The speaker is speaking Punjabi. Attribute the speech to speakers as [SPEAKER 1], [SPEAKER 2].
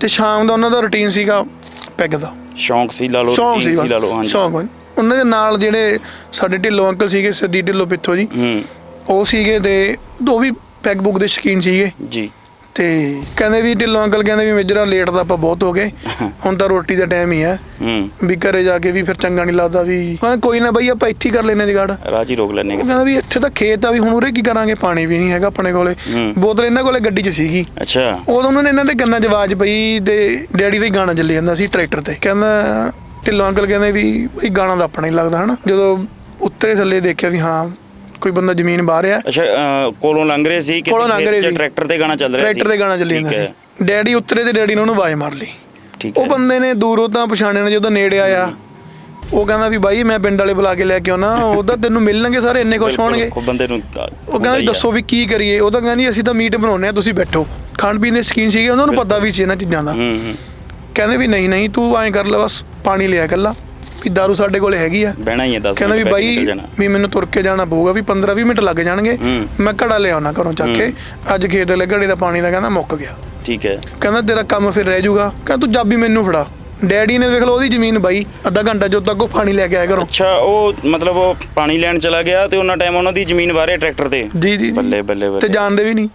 [SPEAKER 1] ਤੇ ਸ਼ਾਮ ਦਾ ਉਹਨਾਂ ਦਾ ਰੁਟੀਨ ਸੀਗਾ ਪੈਗ ਦਾ।
[SPEAKER 2] ਸ਼ੌਂਕ ਸੀ ਲਾ ਲਓ
[SPEAKER 1] ਸ਼ੌਂਕ ਸੀ
[SPEAKER 2] routine ਲਾ ਲਓ
[SPEAKER 1] ਬਸ,
[SPEAKER 2] ਹਾਂਜੀ।
[SPEAKER 1] ਸ਼ੌਂਕ। ਉਹਨਾਂ ਦੇ ਨਾਲ ਜਿਹੜੇ ਸਾਡੇ ਢਿੱਲੋਂ ਅੰਕਲ ਸੀਗੇ ਸਦੀ ਢਿੱਲੋਂ ਪਿੱਥੋਂ ਜੀ
[SPEAKER 2] ਹੂੰ।
[SPEAKER 1] ਉਹ ਸੀਗੇ ਤੇ ਉਹ ਵੀ ਪੈਗ ਬੁੱਕ ਦੇ ਸ਼ੌਕੀਨ ਸੀਗੇ।
[SPEAKER 2] ਜੀ।
[SPEAKER 1] ਤੇ ਕਹਿੰਦੇ ਵੀ ਢਿੱਲੋਂ ਅੰਕਲ ਕਹਿੰਦੇ ਵੀ ਮੇਜਰਾ ਲੇਟ ਤਾਂ ਆਪਾਂ ਬਹੁਤ ਹੋ ਗਏ। ਹੁਣ ਤਾਂ ਰੋਟੀ ਦਾ ਟਾਈਮ ਹੀ ਹੂੰ। ਵੀ ਘਰੇ ਜਾ ਕੇ ਵੀ ਫਿਰ ਚੰਗਾ ਨਹੀਂ ਲੱਗਦਾ ਵੀ। ਕੋਈ ਨਾ ਬਈ ਆਪਾਂ ਇੱਥੇ ਹੀ ਕਰ ਲੈਨੇ ਜਗਾੜ। ਉਹ
[SPEAKER 2] ਰਾਜੀ ਰੋਕ ਲੈਣੇ
[SPEAKER 1] ਕਹਿੰਦਾ ਵੀ ਇੱਥੇ ਤਾਂ ਖੇਤ ਆ ਵੀ ਹੁਣ ਉਰੇ ਕੀ ਕਰਾਂਗੇ? ਪਾਣੀ ਵੀ ਨਹੀਂ ਹੈਗਾ ਆਪਣੇ ਕੋਲੇ। ਬੋਤਲ ਇਹਨਾਂ ਕੋਲੇ ਗੱਡੀ 'ਚ ਸੀਗੀ।
[SPEAKER 2] ਅੱਛਾ।
[SPEAKER 1] ਉਦੋਂ ਉਹਨਾਂ ਨੇ ਇਹਨਾਂ ਦੇ ਕੰਨਾਂ 'ਚ ਆਵਾਜ਼ ਪਈ ਤੇ ਡੈਡੀ ਦਾ ਹੀ ਗਾਣਾ ਚੱਲੀ ਜਾਂਦਾ ਸੀ ਟਰੈਕਟਰ ਤੇ। ਕਹਿੰਦਾ ਢਿੱਲੋਂ ਅੰਕਲ ਕਹਿੰਦੇ ਵੀ ਬਈ ਗਾਣਾ ਤਾਂ ਆਪਣਾ ਹੀ ਲੱਗਦਾ ਹਨਾ। ਜਦੋਂ ਉੱਤਰੇ ਥੱਲੇ ਦੇਖਿਆ ਵੀ ਹਾਂ ਕੋਈ ਬੰਦਾ ਜ਼ਮੀਨ ਬਾਹਰ ਆ?
[SPEAKER 2] ਅੱਛਾ ਅਹ, ਕੋਲੋਂ ਲੰਘ ਰਹੇ ਸੀ
[SPEAKER 1] ਕੋਲੋਂ ਲੰਘ
[SPEAKER 2] ਖੇਤ
[SPEAKER 1] ਰਹੇ
[SPEAKER 2] 'ਚ
[SPEAKER 1] ਸੀ।
[SPEAKER 2] ਟਰੈਕਟਰ ਤੇ ਗਾਣਾ ਚੱਲ ਰਿਹਾ ਸੀ।
[SPEAKER 1] ਟਰੈਕਟਰ ਤੇ ਗਾਣਾ ਚੱਲੀ ਜਾਂਦਾ
[SPEAKER 2] ਹੈ,
[SPEAKER 1] ਸੀ। ਡੈਡੀ ਉੱਤਰੇ ਤੇ ਡੈਡੀ ਨੇ ਉਹਨੂੰ ਆਵਾਜ਼ ਮਾਰ ਲਈ।
[SPEAKER 2] ਠੀਕ
[SPEAKER 1] ਉਹ
[SPEAKER 2] ਹੈ।
[SPEAKER 1] ਬੰਦੇ ਨੇ ਦੂਰੋਂ ਤਾਂ ਪਛਾਣਿਆ ਨਾ ਜਦੋਂ ਨੇੜੇ ਆਇਆ। ਉਹ ਕਹਿੰਦਾ ਵੀ ਬਾਈ ਮੈਂ ਪਿੰਡ ਵਾਲੇ ਬੁਲਾ ਕੇ ਲੈ ਕੇ ਆਉਣਾ। ਉਹਦਾ ਤੈਨੂੰ ਮਿਲਣਗੇ ਸਾਰੇ ਇੰਨੇ ਕੁਛ
[SPEAKER 2] ਬਿਲਕੁਲ,
[SPEAKER 1] ਹੋਣਗੇ।
[SPEAKER 2] ਉਹ ਬੰਦੇ ਨੂੰ ਤਾਂ
[SPEAKER 1] ਉਹ
[SPEAKER 2] ਹੁੰਦਾ
[SPEAKER 1] ਕਹਿੰਦਾ
[SPEAKER 2] ਹੀ
[SPEAKER 1] ਵੀ
[SPEAKER 2] ਆ।
[SPEAKER 1] ਦੱਸੋ ਵੀ ਕੀ ਕਰੀਏ। ਉਹ ਤਾਂ ਕਹਿੰਦੀ ਅਸੀਂ ਤਾਂ ਮੀਟ ਬਣਾਉਨੇ ਆ ਤੁਸੀਂ ਬੈਠੋ। ਖਾਣ ਪੀਣ ਦੇ ਸ਼ਕੀਨ ਸੀਗੇ ਉਹਨਾਂ ਨੂੰ ਪਤਾ ਵੀ ਸੀ ਇਹਨਾਂ ਚੀਜ਼ਾਂ ਦਾ।
[SPEAKER 2] ਹੂੰ ਹੂੰ।
[SPEAKER 1] ਕਹਿੰਦੇ ਵੀ ਨਹੀਂ ਨਹੀਂ ਤੂੰ ਐਂ ਕਰ ਲੈ ਬਸ ਪਾਣੀ ਲਿਆ ਇਕੱਲਾ। ਵੀ ਦਾਰੂ ਸਾਡੇ ਕੋਲੇ ਹੈਗੀ ਆ।
[SPEAKER 2] ਬਹਿਣਾ ਹੀ ਹੈ 10
[SPEAKER 1] ਕਹਿੰਦਾ ਵੀ ਬਾਈ ਵੀ ਮੈਨੂੰ ਤੁਰ ਕੇ ਜਾਣਾ ਪਊਗਾ ਵੀ 15 20 ਮਿੰਟ ਲੱਗ ਜਾਣਗੇ। ਮੈਂ ਘੜਾ ਲਿਆਉਣਾ ਘਰੋਂ ਚੱਕ ਕੇ। ਅੱਜ ਖੇਤ ਵਾਲੇ ਘੜੇ ਦਾ ਪਾਣੀ ਦਾ ਕਹਿੰਦਾ ਮੁੱਕ ਗਿਆ।
[SPEAKER 2] ਠੀਕ ਹੈ।
[SPEAKER 1] ਕਹਿੰਦਾ ਤੇਰਾ ਕੰਮ ਫਿਰ ਰਹਿ ਜਾਊਗਾ। ਕਹਿੰਦਾ ਤੂੰ ਚਾਬੀ ਮੈਨੂੰ ਫੜਾ। ਡੈਡੀ ਨੇ ਦੇਖ ਲਓ ਉਹਦੀ ਜ਼ਮੀਨ ਬਾਈ ਅੱਧਾ ਘੰਟਾ ਜਦੋਂ ਤੱਕ ਉਹ ਪਾਣੀ ਲੈ ਕੇ ਆਇਆ ਘਰੋਂ।
[SPEAKER 2] ਅੱਛਾ ਉਹ ਮਤਲਬ ਉਹ ਪਾਣੀ ਲੈਣ ਚਲਾ ਗਿਆ ਤੇ ਉਹਨਾਂ ਟਾਈਮ ਉਹਨਾਂ ਦੀ ਜ਼ਮੀਨ ਬਾਰੇ ਟਰੈਕਟਰ ਤੇ?
[SPEAKER 1] ਜੀ ਜੀ ਜੀ।
[SPEAKER 2] ਬੱਲੇ ਬੱਲੇ।
[SPEAKER 1] ਤੇ ਜਾਣਦੇ ਵੀ ਨਹੀਂ।